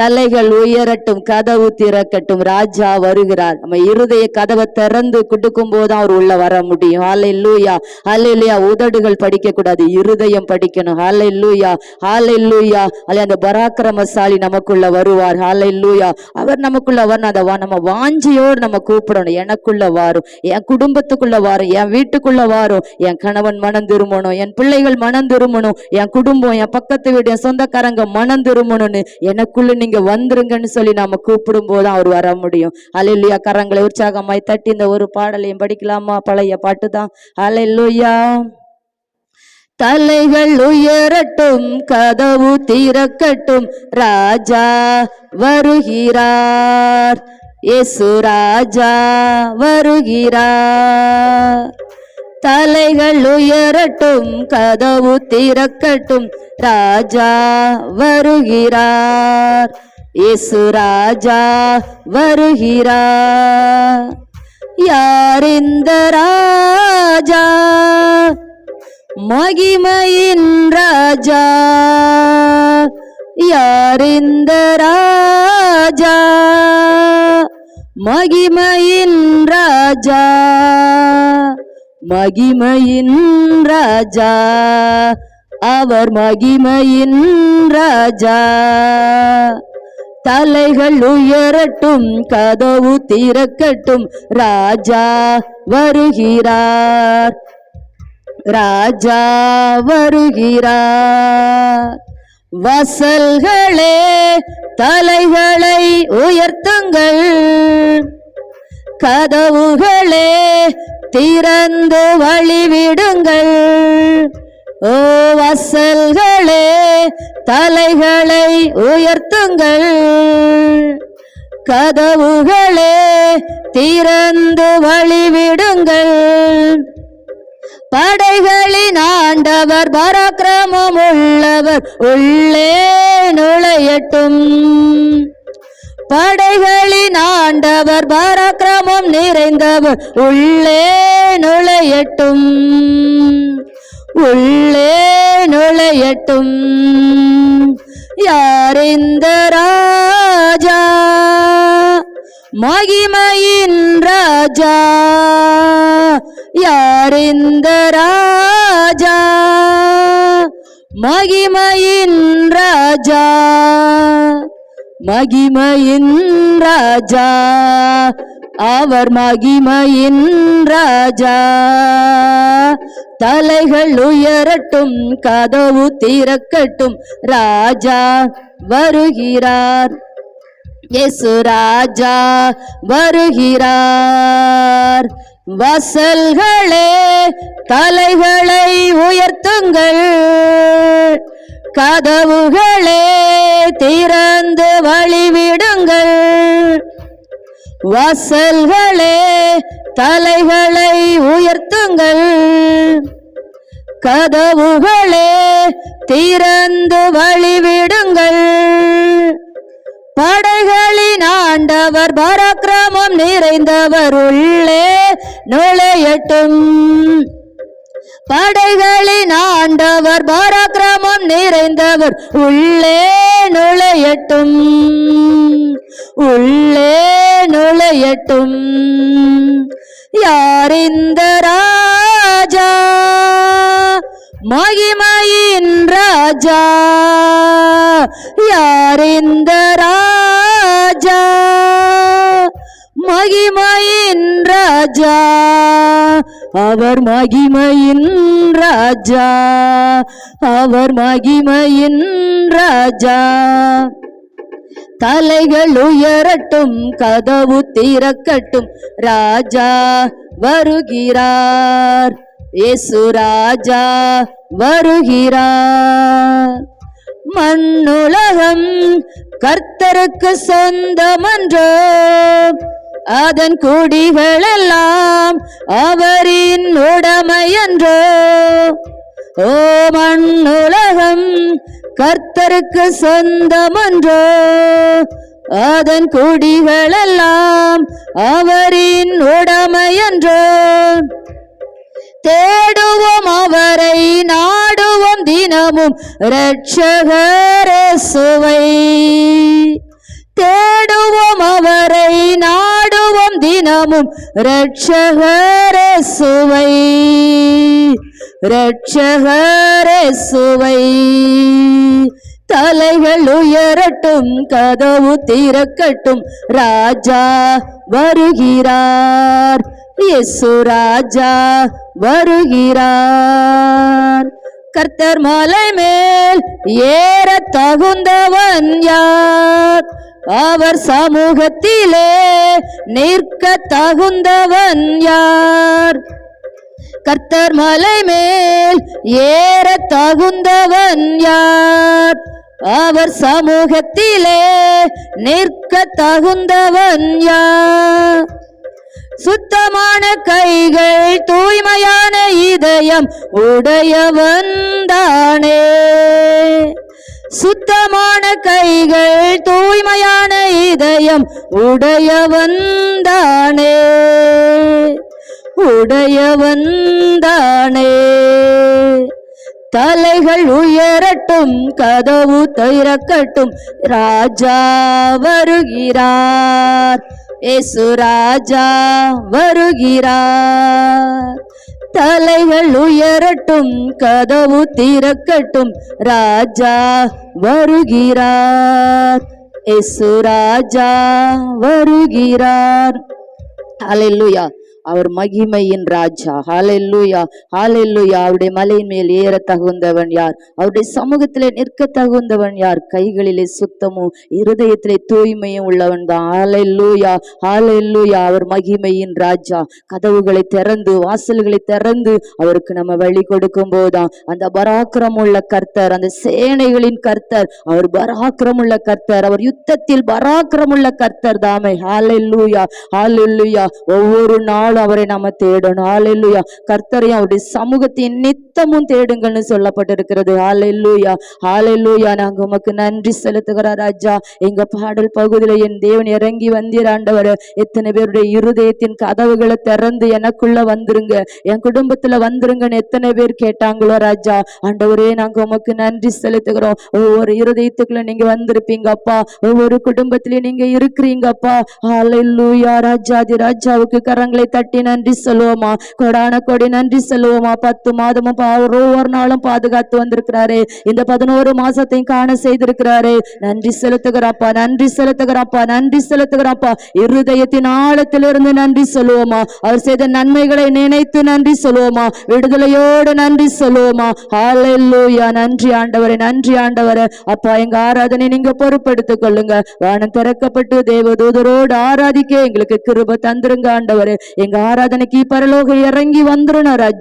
தலைகள் உயரட்டும் கதவு திறக்கட்டும் ராஜா வருகிறார். நம்ம இருதய கதவை திறந்து குடுக்கும் போது அவர் உள்ள வர முடியும். ஹாலை லூயா ஹாலை உதடுகள் படிக்க கூடாது இருதயம் படிக்கணும். ஹாலை லூயா ஹாலை லூயா அல்ல அந்த பராக்கிரமசாலி நமக்குள்ள வருவார். ஹாலை லூயா அவர் நமக்குள்ள வரணும் அதை வா- நம்ம வாஞ்சியோடு நம்ம கூப்பிடணும். எனக்குள்ள வாரும். என் குடும்பத்துக்குள்ள வாரும். என் வீட்டுக்குள்ள வாரும். என் கணவன் மனம் திரும்பணும். என் பிள்ளைகள் மனம் திரும்பணும். என் குடும்பம் என் பக்கத்து வீடு என் சொந்தக்காரங்க மனம் திரும்பணும்னு எனக்குள்ள நீங்க வந்துருங்கன்னு சொல்லி நாம கூப்பிடும் போது அவர் வர முடியும். அலையிலுயா கரங்களை உற்சாகமாய் தட்டி இந்த ஒரு பாடலையும் படிக்கலாமா? பழைய பாட்டு தான். அலையிலுயா தலைகள் உயரட்டும் கதவு திறக்கட்டும் ராஜா வருகிறார். இயேசு ராஜா வருகிறார். தலைகள் உயரட்டும் கதவு திறக்கட்டும் ராஜா வருகிறார். இயேசு ராஜா வருகிறார். யார் இந்த ராஜா? மகிமையின் ராஜா. யார் இந்த ராஜா? மகிமையின் ராஜா. மகிமையின் ராஜா. அவர் மகிமையின் ராஜா. தலைகள் உயரட்டும் கதவு திறக்கட்டும் ராஜா வருகிறார். ராஜா வருகிறார். வசல்களே தலைகளை உயர்த்துங்கள். கதவுகளே திறந்து வழிவிடுங்கள். ஓ வசல்களே தலைகளை உயர்த்துங்கள். கதவுகளே திறந்து வழிவிடுங்கள். படைகளின் ஆண்டவர் பராக்கிரமம் உள்ளவர் உள்ளே நுழையட்டும். படைகளின் ஆண்டவர் பராக்கிரமம் நிறைந்தவர். உள்ளே நுழையட்டும். உள்ளே நுழையட்டும். யார் இந்த ராஜா? மகிமையின் ராஜா. யார் இந்த ராஜா? மகிமையின் ராஜா. மகிமையின் ராஜா. அவர் மகிமையின் ராஜா. தலைகள் உயரட்டும் கதவு திறக்கட்டும் ராஜா வருகிறார். எசு ராஜா வருகிறார். வசல்களே தலைகளை உயர்த்துங்கள். கதவுகளே திறந்து வழிவிடுங்கள். வாசல்களே தலைகளை உயர்த்துங்கள். கதவுகளே திறந்து வழிவிடுங்கள். படைகளின் ஆண்டவர் பராக்கிரமம் நிறைந்தவர் உள்ளே நுழையட்டும். படைகளின் ஆண்டவர் பராக்கிரமம் நிறைந்தவர். உள்ளே நுழையட்டும். உள்ளே நுழையட்டும். யார் இந்த ராஜா? மகிமையின் ராஜா. யார் இந்த ராஜா? மகிமையின் ராஜா. அவர் மகிமையின் ராஜா. அவர் மகிமையின் ராஜா. தலைகள் உயரட்டும் கதவு திறக்கட்டும் ராஜா வருகிறார். இயேசு ராஜா வருகிறார். மண்ணுலகம் கர்த்தருக்கு சொந்தமன்றோ. அதன் குடிகளெல்லாம் அவரின் உடமையன்றோ ஓ மண்ணுலகம் கர்த்தருக்கு சொந்தமன்றோ அதன் குடிகளெல்லாம் அவரின் உடமையன்றோ தேடுவோம் அவரை நாடுவோம் தினமும் தேடுவோம் அவரை நாடுவோம் தினமும். ரட்சகர சுவை ரட்சகர சுவை. தலைகள் உயரட்டும் கதவு திறக்கட்டும் ராஜா வருகிறார். இயேசு ராஜா வருகிறார். கர்த்தர் மலை மேல் ஏற தகுந்தவன் யார்? அவர் சமூகத்திலே நிற்க தகுந்தவன் யார்? கர்த்தர் மலை மேல் ஏற தகுந்தவன் யார்? அவர் சமூகத்திலே நிற்க தகுந்தவன் யார்? சுத்தமான கைகள் தூய்மையா இதயம் உடையவன் தானே. சுத்தமான கைகள் தூய்மையான இதயம் உடையவன் தானே. உடையவன் தானே. தலைகள் உயரட்டும் கதவு திறக்கட்டும் ராஜா வருகிறார். ஏசு ராஜா வருகிறார். தலைகள் உயரட்டும் கதவு திறக்கட்டும் ராஜா வருகிறார். எசு ராஜா வருகிறார். ஹalleluya அவர் மகிமையின் ராஜா. ஹாலெல்லூயா ஹாலெல்லூயா அவருடைய மலையின் மேல் ஏற தகுந்தவன் யார்? அவருடைய சமூகத்திலே நிற்க தகுந்தவன் யார்? கைகளிலே சுத்தமும் இருதயத்திலே தூய்மையும் உள்ளவன் தான். ஹாலெல்லூயா ஹாலெல்லூயா அவர் மகிமையின் ராஜா. கதவுகளை திறந்து வாசல்களை திறந்து அவருக்கு நம்ம வழி கொடுக்கும் போதுதான் அந்த பராக்கிரமுள்ள கர்த்தர் அந்த சேனைகளின் கர்த்தர் அவர் பராக்கிரம் உள்ள கர்த்தர் அவர் யுத்தத்தில் பராக்கிரம் உள்ள கர்த்தர் தாமே. ஹாலெல்லூயா ஹாலெல்லூயா ஒவ்வொரு நாள் நாளும் அவரை நாம தேடணும். ஹalleluya கர்த்தரையும் அவருடைய சமூகத்தின் நித்தமும் தேடுங்கள்னு சொல்லப்பட்டிருக்கிறது. ஹalleluya ஹalleluya நாங்க உமக்கு நன்றி செலுத்துகிறோம் ராஜா. எங்க பாடல் பகுதியில என் தேவன் இறங்கி வந்தீர் ஆண்டவர். எத்தனை பேருடைய இருதயத்தின் கதவுகளை திறந்து எனக்குள்ள வந்துருங்க. என் குடும்பத்துல வந்துருங்கன்னு எத்தனை பேர் கேட்டாங்களோ ராஜா. ஆண்டவரே நாங்க உமக்கு நன்றி செலுத்துகிறோம். ஒவ்வொரு இருதயத்துக்குள்ள நீங்க வந்திருப்பீங்க அப்பா. ஒவ்வொரு குடும்பத்திலயும் நீங்க இருக்கிறீங்கப்பா ஹalleluya ராஜாதி ராஜாவுக்கு கரங்களை தட்டி நன்றி சொல்லுவோமா? கொடான கொடி நன்றி சொல்லுவோமா? பத்து மாதமும் ஒவ்வொரு நாளும் பாதுகாத்து வந்திருக்கிறாரு. இந்த பதினோரு மாசத்தையும் காண செய்திருக்கிறாரு. நன்றி செலுத்துகிறாப்பா நன்றி செலுத்துகிறாப்பா நன்றி செலுத்துகிறாப்பா. இருதயத்தின் ஆழத்திலிருந்து நன்றி சொல்லுவோமா? அவர் செய்த நன்மைகளை நினைத்து நன்றி சொல்லுவோமா? விடுதலையோடு நன்றி சொல்லுவோமா? ஹalleluya. நன்றி ஆண்டவரே நன்றி ஆண்டவரே. அப்பா எங்க ஆராதனை நீங்க பொறுப்பெடுத்துக் கொள்ளுங்க. வானம் திறக்கப்பட்டு தேவதூதரோடு ஆராதிக்க எங்களுக்கு கிருப தந்துருங்க ஆண்டவரே. எங்க ஆராதனைக்கு பரலோகம் இறங்கி வந்துருணும் ராஜா